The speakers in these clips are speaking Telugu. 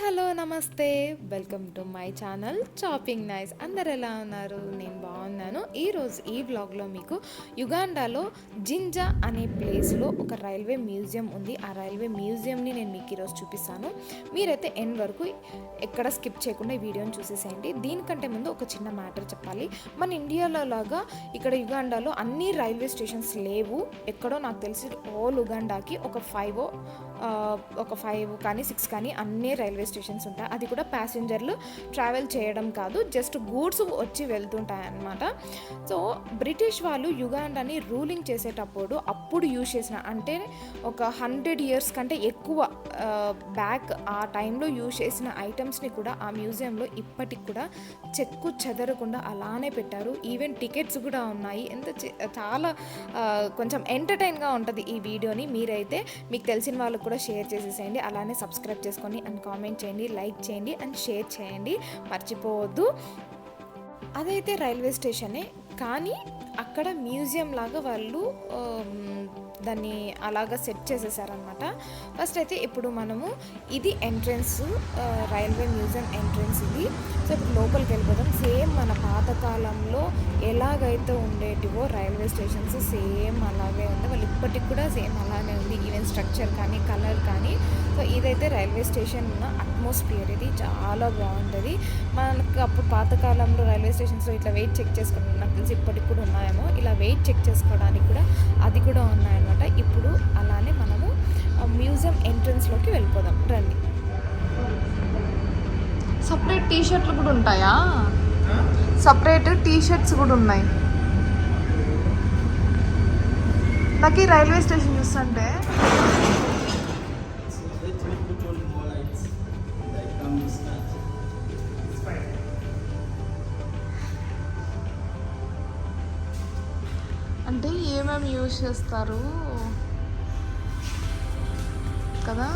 హలో నమస్తే. Welcome to my channel chopping nice అందరు ఎలా ఉన్నారు? నేను బాగున్నాను. ఈరోజు ఈ బ్లాగ్లో మీకు యుగాండాలో జింజా అనే ప్లేస్లో ఒక రైల్వే మ్యూజియం ఉంది. ఆ రైల్వే మ్యూజియంని నేను మీకు ఈరోజు చూపిస్తాను. మీరైతే ఎండ్ వరకు ఎక్కడ స్కిప్ చేయకుండా ఈ వీడియోని చూసేసేయండి. దీనికంటే ముందు ఒక చిన్న మ్యాటర్ చెప్పాలి. మన ఇండియాలో లాగా ఇక్కడ యుగాండాలో అన్ని రైల్వే స్టేషన్స్ లేవు. ఎక్కడో నాకు తెలిసి ఆల్ ఉగాండాకి ఒక ఫైవ్ ఒక ఫైవ్ కానీ సిక్స్ కానీ అన్ని రైల్వే స్టేషన్స్ ఉంటాయి. అది కూడా ప్యాసింజర్లు ట్రావెల్ చేయడం కాదు జస్ట్ గూడ్స్ వచ్చి వెళ్తుంటాయి అన్నమాట సో బ్రిటిష్ వాళ్ళు యుగాండాని రూలింగ్ చేసేటప్పుడు అప్పుడు యూజ్ చేసిన అంటే ఒక హండ్రెడ్ ఇయర్స్ కంటే ఎక్కువ బ్యాక్ ఆ టైంలో యూజ్ చేసిన ఐటమ్స్ని కూడా ఆ మ్యూజియంలో ఇప్పటికి కూడా చెక్కు చెదరకుండా అలానే పెట్టారు. ఈవెన్ టికెట్స్ కూడా ఉన్నాయి. ఎంత చాలా కొంచెం ఎంటర్టైన్గా ఉంటుంది ఈ వీడియోని మీరైతే మీకు తెలిసిన వాళ్ళకు కూడా షేర్ చేసేసేయండి. అలానే సబ్స్క్రైబ్ చేసుకొని అండ్ కామెంట్ చేయండి లైక్ చేయండి అండ్ షేర్ చేయండి. మర్చిపోవద్దు. అదైతే రైల్వే స్టేషనే. కానీ అక్కడ మ్యూజియం లాగా వాళ్ళు దాన్ని అలాగా సెట్ చేసేసారనమాట ఫస్ట్ అయితే ఇప్పుడు మనము ఇది ఎంట్రన్స్ రైల్వే మ్యూజియం ఎంట్రన్స్ ఇది. సో ఇప్పుడు లోపలికి వెళ్ళిపోతాం సేమ్ మన పాతకాలంలో ఎలాగైతే ఉండేటివో రైల్వే స్టేషన్స్ సేమ్ అలాగే ఉంది. వాళ్ళు ఇప్పటికి కూడా సేమ్ అలానే ఉంది. ఈవెన్ స్ట్రక్చర్ కానీ కలర్ కానీ. సో ఇదైతే రైల్వే స్టేషన్ ఉన్న అట్మాస్ఫియర్. ఇది చాలా బాగుంటుంది. మనకు అప్పుడు పాతకాలంలో రైల్వే స్టేషన్స్లో ఇట్లా వెయిట్ చెక్ చేసుకుంటున్నాం నాకు తెలిసి ఇప్పటికి కూడా ఉన్నాయేమో. ఇలా వెయిట్ చెక్ చేసుకోవడానికి కూడా అది కూడా ఉన్నాయన్నమాట. ఇప్పుడు అలానే మనము మ్యూజియం ఎంట్రన్స్లోకి వెళ్ళిపోదాం. రండి. సపరేట్ టీ షర్ట్లు కూడా ఉంటాయా? సపరేట్ టీ షర్ట్స్ కూడా ఉన్నాయి. నాకు ఈ రైల్వే స్టేషన్ చూస్తుంటే. అంటే ఏమేమి యూజ్ చేస్తారు కదా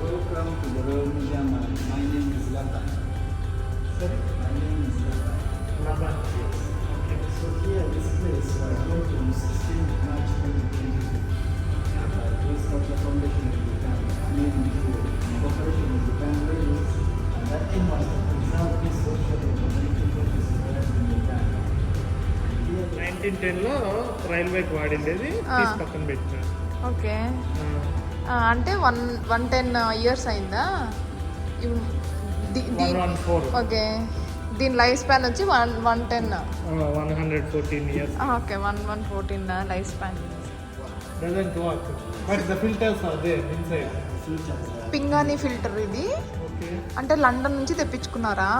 Welcome to the Royal Museum. My name is Lata. Sorry? Here, place was built on 16th March 2022. By Grace Culture Foundation of Bhutan, made through cooperation with Bhutan Railways. And that aim was to preserve this social and community focus in Bhutan. Here, the nineteen టెన్లో రైల్వేకి వాడిండేది తీసి పక్కన పెట్టినారు ఓకే అంటే వన్ వన్ టెన్ ఇయర్స్ అయిందా ఓకే దీని లైఫ్ స్పాన్ వచ్చి one one ten. One hundred fourteen years. Okay one one fourteen life span. Doesn't work but the filters are there inside పింగాణి filter ఇది. ఓకే అంటే లండన్ నుంచి తెప్పించుకున్నారా?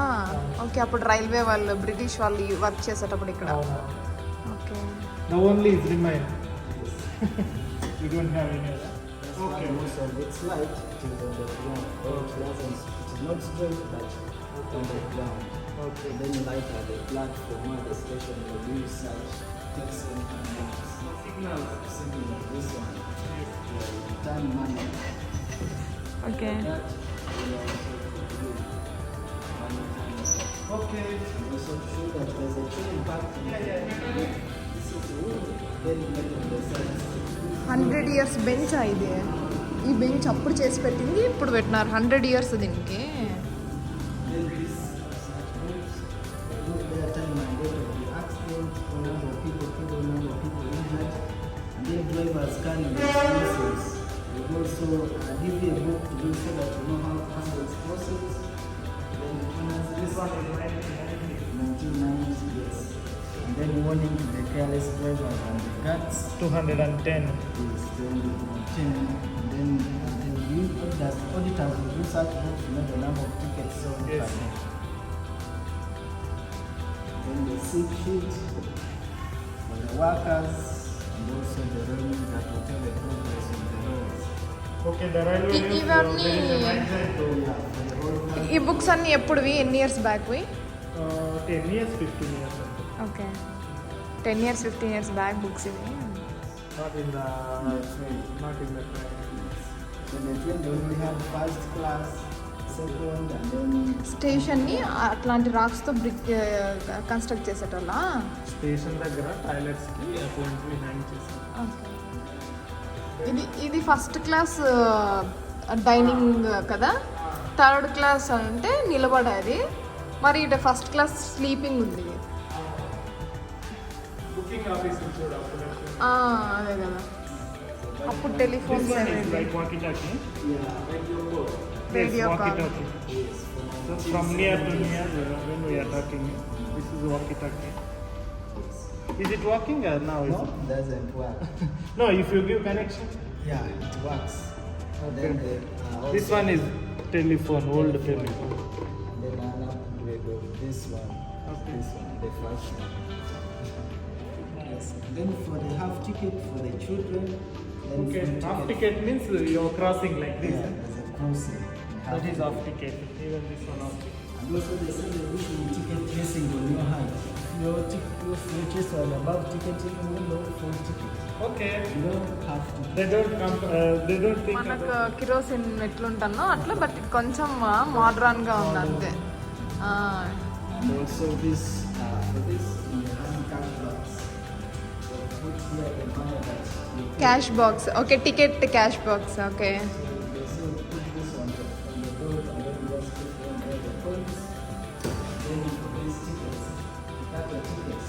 ఓకే అప్పుడు రైల్వే వాళ్ళు బ్రిటిష్ వాళ్ళు వర్క్ చేసేటప్పుడు ఇక్కడ. Okay. The only is remain you don't any not straight but on the ground. Okay. Then light at the platform or the station will do such text and commands. Signal Signal this one. Yeah, time money. Okay That we are also to do money time. Okay And also to show that there's a train back to This is wood. Then get on the side. Hundred years bench ఇది ఈ బెంచ్ అప్పుడు చేసి పెట్టింది ఇప్పుడు పెట్టినారు హండ్రెడ్ ఇయర్స్ దీనికి this process. We also uh, give you a book to do so that you know how to handle this process. Then this one is right And then warning to the careless drivers and the 210. Is 210. And then uh, we, the auditors will do such books to know the number of tickets sold yes. Then the sick sheet for the workers. and also the railway that will tell the progress of the roads. Okay the railway ఇ- ఇవన్నీ- So yeah, for the whole ఈ బుక్స్ అన్ని ఎప్పుడువి ఎన్ని years బ్యాక్వి ten years fifteen years okay ten years fifteen years back books ఇవి not in the train. Not in the In the train they only have first class, second and then స్టేషన్ని అట్లాంటి రాక్స్తో బ్రిక్ కన్స్ట్రక్ట్ చేసేటోళ్ళ? స్టేషన్ దగ్గర టాయిలెట్స్కి అట్లాంటివి హ్యాంగ్ ఓకే. ఇది ఇది ఫస్ట్ క్లాస్ డైనింగ్ కదా? థర్డ్ క్లాస్ అంటే నిలబడేది మరి ఇటు ఫస్ట్ క్లాస్ స్లీపింగ్ ఉంది. బుకింగ్ ఆఫీస్ చూడ ఆ, అదే కదా. అప్పుడు telephones radio walkie call. talkie. So from near to near, when we are talking, this is walkie talkie. Is it working or now? No, it doesn't work. no, if you give connection? Yeah, it works. No, then okay. uh, this one is telephone, old telephone. telephone. Then I'll go. this one, okay. this one, the first one. Yes. Then for the half ticket for the children. Then okay, half ticket. ticket means you're crossing like this. Yeah, there's a crossing. That is half ticket. Even this one half ticket. And also they say they're issuing ticket basing on your height. If your ticket, your features are above ticketing, you will know full ticket. Okay. You don't have to. They don't come. Uh, they don't think. మనకు about- కిరోసిన్ ఎట్లుంటానో అట్లా బట్ ఇది కొంచెం మోడ్రన్ గా ఉంది అంతే ఆ, And also this, uh, for this, you have cash box. So put here the money that you pay. Cash box okay ticket cash box okay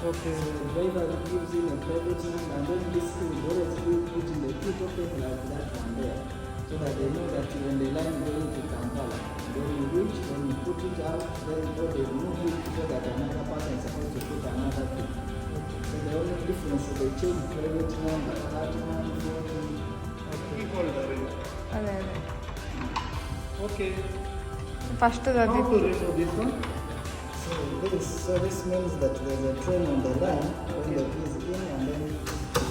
Okay, the driver gives him a private number and then this will always be put in the two pockets like that one there. So that they know that when the line going to Kampala, when you reach, when you put it out, then they move it so that another person is supposed to put another thing. So the only difference is they change private number, that one, 40, people are in. Okay. First, that people. This one? So this, so this means that there's a train on the line, when the key is in and then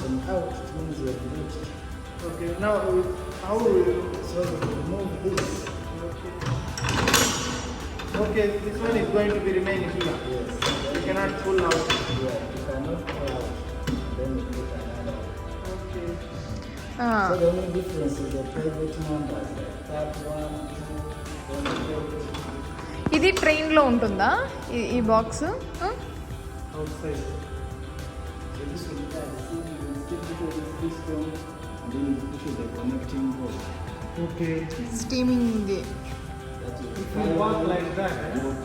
when out, it means you have reached. Okay. Now, how will you? So you remove this. Okay, okay, this one is going to be remaining here. Yes. You cannot pull out. Yeah, you cannot pull out. Then you put another. Okay. ఆ, So the only difference is the private numbers. Like that one, two, one, two. ఇది ట్రైన్లో ఉంటుందా ఈ- ఈ box Outside. So this will be the same. You still put this this one, and then you put the connecting board. Okay. Steaming ఇది That you If you walk like that, eh? Yes.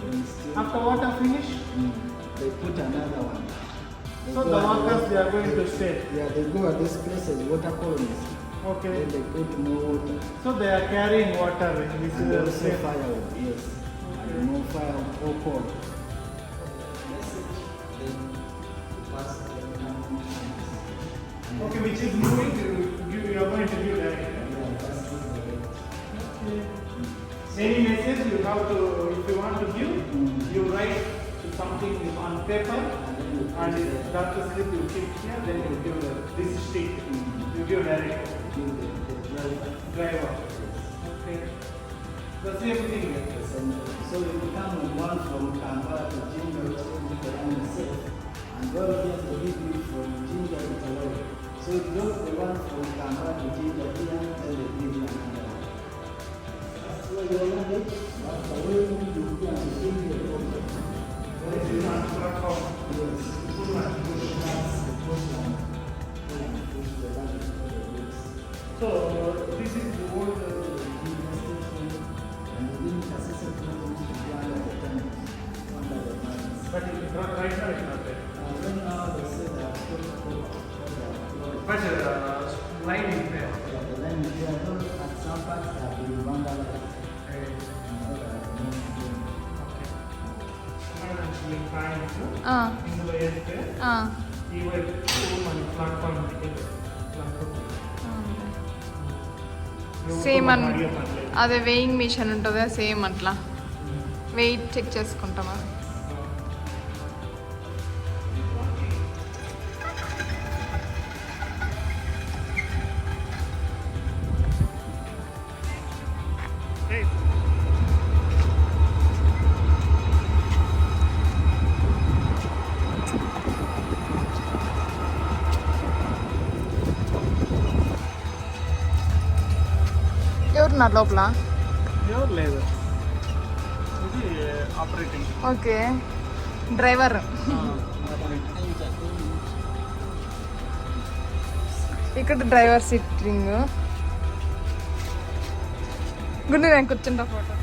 Then still, after water finish, mm, they put another one. They so go the at workers they are going to they- stay. Yeah, they go at this place as water colonies. Okay. Then they put more water. So they are carrying water this And uh, also safe. firewood, yes. And more fire or coal. Message, then pass the information. Okay, which is moving, you, you you are going to give direct. Okay. Yeah, pass this direct. Any message you have to, if you want to give, Mm. you write something on paper And then you and put it- the- slip you keep here, then you give drive Okay. The same thing the center. So you become one from Kampala to ginger to the end itself. And God gets the people from ginger to Taloy. So you the one from Kampala to Jinja to the people are That's where your that's the way you do ఇందులో వేస్తే ఆ, ఈ వైపు మన ప్లాట్ఫామ్ ప్లాట్ఫామ్ సేమ్ అన్ అదే వెయింగ్ మిషన్ ఉంటుందా సేమ్ అట్లా. వెయిట్ చెక్ చేసుకుంటామా? ఉన్నారు లోపల? ఎవరు లేదు ఇది ఆపరేటింగ్ ఓకే. డ్రైవర్. ఇక్కడ డ్రైవర్ సిట్టింగ్. గుండె నేను కూర్చుంటా ఫోటో.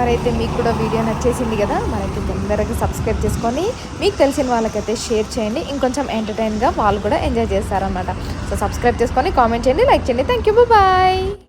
మరైతే మీకు కూడా వీడియో నచ్చేసింది కదా మనకి తొందరగా సబ్స్క్రైబ్ చేసుకొని మీకు తెలిసిన వాళ్ళకైతే షేర్ చేయండి. ఇంకొంచెం ఎంటర్టైన్గా వాళ్ళు కూడా ఎంజాయ్ చేస్తారనమాట సో సబ్స్క్రైబ్ చేసుకొని కామెంట్ చేయండి లైక్ చేయండి. Thank you bye